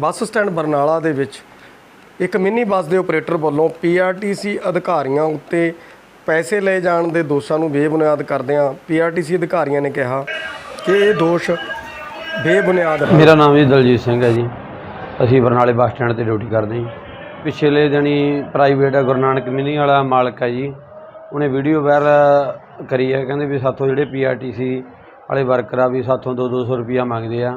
Bus stand Barnala ਦੇ ਵਿੱਚ ਇੱਕ ਮਿੰਨੀ ਬੱਸ ਦੇ ਆਪਰੇਟਰ ਵੱਲੋਂ ਪੀਆਰਟੀਸੀ ਅਧਿਕਾਰੀਆਂ ਉੱਤੇ ਪੈਸੇ ਲਏ ਜਾਣ ਦੇ ਦੋਸ਼ਾਂ ਨੂੰ ਬੇਬੁਨਿਆਦ ਕਰਦਿਆਂ ਪੀਆਰਟੀਸੀ ਅਧਿਕਾਰੀਆਂ ਨੇ ਕਿਹਾ ਕਿ ਇਹ ਦੋਸ਼ ਬੇਬੁਨਿਆਦ ਹਨ ਮੇਰਾ ਨਾਮ ਜੀ ਦਲਜੀਤ ਸਿੰਘ ਹੈ ਜੀ। ਅਸੀਂ ਬਰਨਾਲੇ ਬੱਸ ਸਟੈਂਡ ਤੇ ਡਿਊਟੀ ਕਰਦੇ ਹਾਂ। ਪਿਛਲੇ ਦਿਨੀ ਪ੍ਰਾਈਵੇਟ ਗੁਰੂ ਨਾਨਕ ਮਿਨੀ ਵਾਲਾ ਮਾਲਕ ਹੈ ਜੀ। ਉਹਨੇ ਵੀਡੀਓ ਵਾਇਰਲ ਕਰੀ ਹੈ। ਕਹਿੰਦੇ ਵੀ ਸਾਥੋਂ ਜਿਹੜੇ ਪੀਆਰਟੀਸੀ ਵਾਲੇ ਵਰਕਰ ਆ, ਵੀ ਸਾਥੋਂ 2-200 ਰੁਪਿਆ ਮੰਗਦੇ ਆ।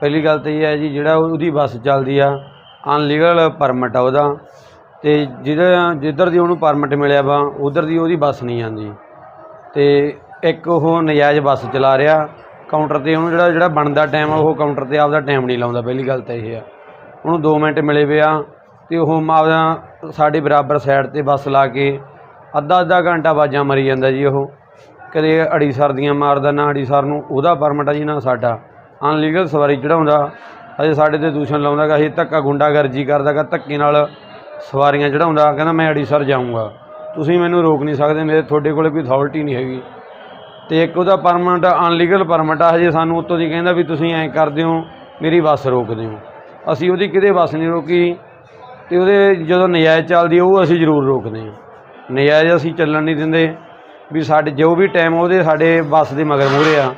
ਪਹਿਲੀ ਗੱਲ ਤਾਂ ਇਹ ਹੈ ਜੀ, ਜਿਹੜਾ ਉਹਦੀ ਬੱਸ ਚੱਲਦੀ ਆ ਅਨਲੀਗਲ ਪਰਮਿਟ ਆ ਉਹਦਾ। ਤੇ ਜਿਹਦਾ ਜਿੱਧਰ ਦੀ ਉਹਨੂੰ ਪਰਮਿਟ ਮਿਲਿਆ ਵਾ, ਉਧਰ ਦੀ ਉਹਦੀ ਬੱਸ ਨਹੀਂ ਆਉਂਦੀ ਤੇ ਇੱਕ ਉਹ ਨਜਾਇਜ਼ ਬੱਸ ਚਲਾ ਰਿਹਾ ਕਾਊਂਟਰ ਤੇ ਉਹਨੂੰ ਜਿਹੜਾ ਜਿਹੜਾ ਬਣਦਾ ਟਾਈਮ ਆ, ਉਹ ਕਾਊਂਟਰ ਤੇ ਆਪਦਾ ਟਾਈਮ ਨਹੀਂ ਲਾਉਂਦਾ, ਪਹਿਲੀ ਗੱਲ ਤਾਂ ਇਹ ਆ। ਉਹਨੂੰ 2 ਮਿੰਟ ਮਿਲੇ ਪਿਆ ਆ, ਤੇ ਉਹ ਆਪਦਾ ਸਾਡੇ ਬਰਾਬਰ ਸਾਈਡ ਤੇ ਬੱਸ ਲਾ ਕੇ ਅੱਧਾ ਅੱਧਾ ਘੰਟਾ ਬਾਜਾਂ ਮਰੀ ਜਾਂਦਾ ਜੀ ਉਹ। ਕਦੇ ਅੜੀ ਸਰਦੀਆਂ ਮਾਰਦਾ ਨਾ ਅੜੀ ਸਰ ਨੂੰ, ਉਹਦਾ ਪਰਮਿਟ ਆ ਜੀ ਨਾ ਸਾਡਾ। ਅਨਲੀਗਲ ਸਵਾਰੀ ਚੜਾਉਂਦਾ ਅਜੇ ਸਾਡੇ ਤੇ ਦੂਸ਼ਣ ਲਾਉਂਦਾਗਾ ਇਹ ਧੱਕਾ ਗੁੰਡਾਗਰਜੀ ਕਰਦਾਗਾ ਧੱਕੇ ਨਾਲ ਸਵਾਰੀਆਂ ਚੜਾਉਂਦਾ, ਕਹਿੰਦਾ ਮੈਂ ਅੜੀਸਰ ਜਾਊਂਗਾ। ਤੁਸੀਂ ਮੈਨੂੰ ਰੋਕ ਨਹੀਂ ਸਕਦੇ, ਮੇਰੇ ਤੁਹਾਡੇ ਕੋਲੇ ਕੋਈ ਅਥਾਰਟੀ ਨਹੀਂ ਹੈਗੀ। ਤੇ ਇੱਕ ਉਹਦਾ ਪਰਮਿਟ ਅਨਲੀਗਲ ਪਰਮਿਟ ਆ, ਹਜੇ ਸਾਨੂੰ ਉੱਤੋਂ ਦੀ ਕਹਿੰਦਾ ਵੀ ਤੁਸੀਂ ਐਂ ਕਰਦੇ ਹੋ, ਮੇਰੀ ਬੱਸ ਰੋਕਦੇ ਹੋ ਅਸੀਂ ਉਹਦੀ ਕਿਤੇ ਬੱਸ ਨਹੀਂ ਰੋਕੀ, ਤੇ ਉਹਦੇ ਜਦੋਂ ਨਜਾਇਜ਼ ਚੱਲਦੀ ਉਹ ਅਸੀਂ ਜ਼ਰੂਰ ਰੋਕਦੇ ਹਾਂ। ਨਜਾਇਜ਼ ਅਸੀਂ ਚੱਲਣ ਨਹੀਂ ਦਿੰਦੇ, ਵੀ ਸਾਡੇ ਜੋ ਵੀ ਟਾਈਮ ਉਹਦੇ ਸਾਡੇ ਬੱਸ ਦੇ ਮਗਰ ਮੂਹਰੇ ਆ।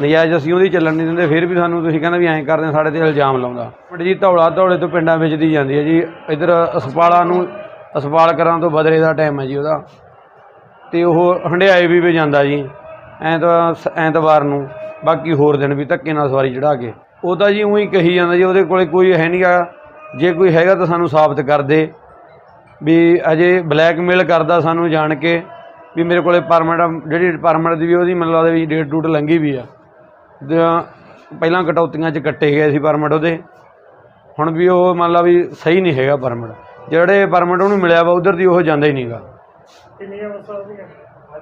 ਨਜਾਇਜ਼ ਅਸੀਂ ਉਹਦੀ ਚੱਲਣ ਨਹੀਂ ਦਿੰਦੇ, ਫਿਰ ਵੀ ਸਾਨੂੰ ਤੁਸੀਂ ਕਹਿੰਦਾ ਵੀ ਐਂ ਕਰਦੇ ਸਾਡੇ ਤੇ ਇਲਜ਼ਾਮ ਲਾਉਂਦਾ। ਬਟ ਜੀ ਧੌਲਾ ਧੌਲੇ ਤੋਂ ਪਿੰਡਾਂ ਵਿੱਚ ਦੀ ਜਾਂਦੀ ਹੈ ਜੀ। ਇਧਰ ਅਸਪਾਲਾ ਨੂੰ, ਅਸਪਾਲ ਕਰਾਂ ਤੋਂ ਬਦਲੇ ਦਾ ਟਾਈਮ ਹੈ ਜੀ ਉਹਦਾ। ਤੇ ਉਹ ਹੰਡਿਆਏ ਵੀ ਵੀ ਜਾਂਦਾ ਜੀ, ਐਤਵਾਰ ਐਤਵਾਰ ਨੂੰ। ਬਾਕੀ ਹੋਰ ਦਿਨ ਵੀ ਧੱਕੇ ਨਾਲ ਸਵਾਰੀ ਚੜਾ ਕੇ। ਉਹ ਤਾਂ ਜੀ ਉਹੀ ਕਹੀ ਜਾਂਦਾ ਜੀ, ਉਹਦੇ ਕੋਲੇ ਕੋਈ ਹੈ ਆ ਜੇ ਕੋਈ ਹੈਗਾ ਤਾਂ ਸਾਨੂੰ ਸਾਬਤ ਕਰ ਦੇ। ਵੀ ਅਜੇ ਬਲੈਕਮੇਲ ਕਰਦਾ ਸਾਨੂੰ ਜਾਣ ਕੇ, ਵੀ ਮੇਰੇ ਕੋਲੇ ਪਰਮਿਟ ਜਿਹੜੀ ਪਰਮਿਟ ਦੀ ਵੀ ਉਹਦੀ ਮਤਲਬ ਉਹਦੇ ਵੀ ਡੇਟ ਡੂਟ ਲੰਘੀ ਵੀ ਆ। ਪਹਿਲਾਂ ਕਟੌਤੀਆਂ 'ਚ ਕੱਟੇ ਗਏ ਸੀ ਪਰਮਿਟ ਉਹਦੇ। ਹੁਣ ਵੀ ਉਹ ਮੰਨ ਲਾ ਵੀ ਸਹੀ ਨਹੀਂ ਹੈਗਾ ਪਰਮਿਟ। ਜਿਹੜੇ ਪਰਮਿਟ ਉਹਨੂੰ ਮਿਲਿਆ ਵਾ ਉਧਰ ਦੀ ਉਹ ਜਾਂਦਾ ਹੀ ਨਹੀਂਗਾ। ਕਿੰਨੀਆਂ ਬੱਸਾਂ ਉਹਦੀਆਂ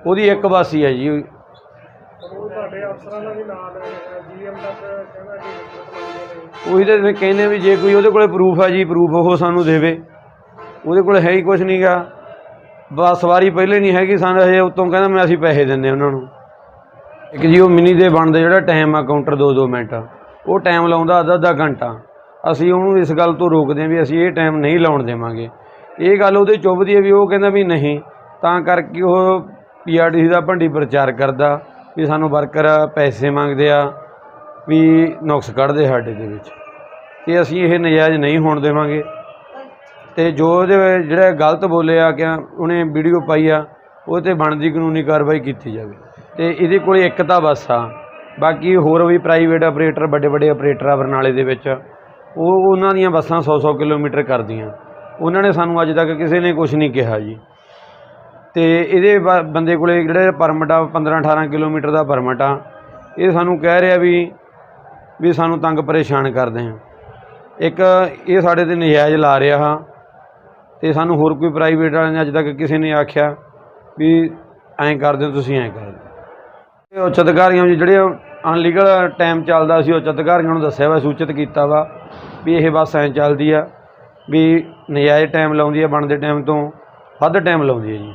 ਉਹਦੀ ਇੱਕ ਬੱਸ ਹੀ ਹੈ ਜੀ ਉਹ। ਤੁਹਾਡੇ ਅਫਸਰਾਂ ਦਾ ਵੀ ਨਾਲ ਜੀਐਮ ਤੱਕ ਕਹਿੰਦਾ ਨੇ ਉਹੀ ਤਾਂ ਫਿਰ ਕਹਿੰਦੇ ਵੀ ਜੇ ਕੋਈ ਉਹਦੇ ਕੋਲੇ ਪ੍ਰੂਫ ਆ ਜੀ ਪ੍ਰੂਫ ਉਹ ਸਾਨੂੰ ਦੇਵੇ। ਉਹਦੇ ਕੋਲ ਹੈ ਹੀ ਕੁਝ ਨਹੀਂਗਾ। ਬਸ ਸਵਾਰੀ ਪਹਿਲੇ ਨਹੀਂ ਹੈਗੀ ਸਾਨੂੰ ਹਜੇ ਉਤੋਂ ਕਹਿੰਦਾ ਮੈਂ ਅਸੀਂ ਪੈਸੇ ਦਿੰਦੇ ਉਹਨਾਂ ਨੂੰ। ਇੱਕ ਜੀ ਉਹ ਮਿਨੀ ਦੇ ਬਣਦੇ ਜਿਹੜਾ ਟਾਈਮ ਆ ਕਾਊਂਟਰ 2-2 ਮਿੰਟ। ਉਹ ਟਾਈਮ ਲਾਉਂਦਾ ਅੱਧਾ ਅੱਧਾ ਘੰਟਾ। ਅਸੀਂ ਉਹਨੂੰ ਇਸ ਗੱਲ ਤੋਂ ਰੋਕਦੇ ਹਾਂ ਵੀ ਅਸੀਂ ਇਹ ਟਾਈਮ ਨਹੀਂ ਲਾਉਣ ਦੇਵਾਂਗੇ। ਇਹ ਗੱਲ ਉਹਦੇ ਚੁੱਭਦੀ ਹੈ ਵੀ ਉਹ ਕਹਿੰਦਾ ਵੀ ਨਹੀਂ, ਤਾਂ ਕਰਕੇ ਉਹ ਪੀਆਰਡੀਸੀ ਦਾ ਭੰਡੀ ਪ੍ਰਚਾਰ ਕਰਦਾ ਵੀ ਸਾਨੂੰ ਵਰਕਰ ਪੈਸੇ ਮੰਗਦੇ ਆ, ਵੀ ਨੁਕਸ ਕੱਢਦੇ ਸਾਡੇ ਦੇ ਵਿੱਚ। ਤੇ ਅਸੀਂ ਇਹ ਨਜਾਇਜ਼ ਨਹੀਂ ਹੋਣ ਦੇਵਾਂਗੇ। ਤੇ ਜੋ ਉਹਦੇ ਜਿਹੜਾ ਗਲਤ ਬੋਲਿਆ ਕਿ ਉਹਨੇ ਵੀਡੀਓ ਪਾਈ ਆ ਉਹ ਤੇ ਬਣਦੀ ਕਾਨੂੰਨੀ ਕਾਰਵਾਈ ਕੀਤੀ ਜਾਵੇ। ਤੇ ਇਹਦੇ ਕੋਲੇ ਇੱਕ ਤਾਂ ਬੱਸ ਆ। ਬਾਕੀ ਹੋਰ ਵੀ ਪ੍ਰਾਈਵੇਟ ਆਪਰੇਟਰ ਵੱਡੇ ਵੱਡੇ ਆਪਰੇਟਰ ਆ ਬਰਨਾਲੇ ਦੇ ਵਿੱਚ। ਉਹ ਉਹਨਾਂ ਦੀਆਂ ਬੱਸਾਂ 100-100 ਕਿਲੋਮੀਟਰ ਕਰਦੀਆਂ। ਉਹਨਾਂ ਨੇ ਸਾਨੂੰ ਅੱਜ ਤੱਕ ਕਿਸੇ ਨੇ ਕੁਝ ਨਹੀਂ ਕਿਹਾ ਜੀ। ਤੇ ਇਹਦੇ ਬ- ਬੰਦੇ ਕੋਲੇ ਜਿਹੜੇ ਪਰਮਿਟ ਆ 15-18 ਕਿਲੋਮੀਟਰ ਦਾ ਪਰਮਿਟ ਆ। ਇਹ ਸਾਨੂੰ ਕਹਿ ਰਿਹਾ ਵੀ ਵੀ ਸਾਨੂੰ ਤੰਗ ਪਰੇਸ਼ਾਨ ਕਰਦੇ ਆ। ਇੱਕ ਇਹ ਸਾਡੇ ਤੇ ਨਜਾਇਜ਼ ਲਾ ਰਿਹਾ ਹਾਂ। ਤੇ ਸਾਨੂੰ ਹੋਰ ਕੋਈ ਪ੍ਰਾਈਵੇਟ ਵਾਲਿਆਂ ਨੇ ਅੱਜ ਤੱਕ ਕਿਸੇ ਨੇ ਆਖਿਆ ਵੀ ਐਂ ਕਰਦੇ ਹੋ, ਤੁਸੀਂ ਐਂ ਕਰਦੇ ਇਹ ਉੱਚ ਅਧਿਕਾਰੀਆਂ ਨੂੰ ਜਿਹੜੇ ਅਨਲੀਗਲ ਟਾਈਮ ਚੱਲਦਾ ਸੀ ਉੱਚ ਅਧਿਕਾਰੀਆਂ ਨੂੰ ਦੱਸਿਆ ਵਾ, ਸੂਚਿਤ ਕੀਤਾ ਵਾ ਵੀ ਇਹ ਬੱਸ ਐਂ ਚੱਲਦੀ ਆ ਵੀ ਨਜਾਇਜ਼ ਟਾਈਮ ਲਾਉਂਦੀ ਆ, ਬਣਦੇ ਟਾਈਮ ਤੋਂ ਵੱਧ ਟਾਈਮ ਲਾਉਂਦੀ ਹੈ ਜੀ।